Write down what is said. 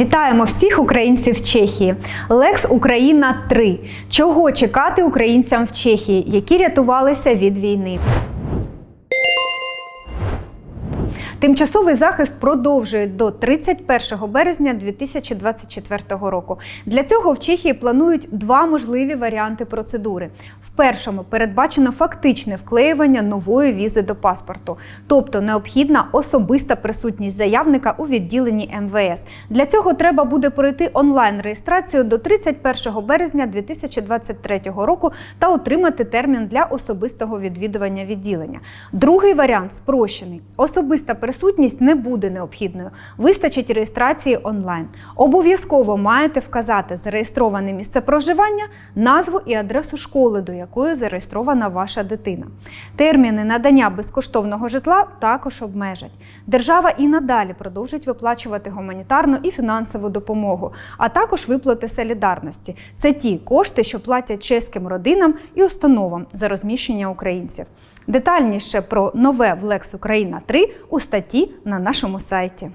Вітаємо всіх українців Чехії. Лекс Україна 3. Чого чекати українцям в Чехії, які рятувалися від війни? Тимчасовий захист продовжують до 31 березня 2024 року. Для цього в Чехії планують два можливі варіанти процедури. В першому передбачено фактичне вклеювання нової візи до паспорту, тобто необхідна особиста присутність заявника у відділенні МВС. Для цього треба буде пройти онлайн-реєстрацію до 31 березня 2023 року та отримати термін для особистого відвідування відділення. Другий варіант спрощений. Особиста присутність не буде необхідною. Вистачить реєстрації онлайн. Обов'язково маєте вказати зареєстроване місце проживання, назву і адресу школи, до якої зареєстрована ваша дитина. Терміни надання безкоштовного житла також обмежать. Держава і надалі продовжить виплачувати гуманітарну і фінансову допомогу, а також виплати солідарності. Це ті кошти, що платять чеським родинам і установам за розміщення українців. Детальніше про нове в Лекс Україна 3 у статті на нашому сайті.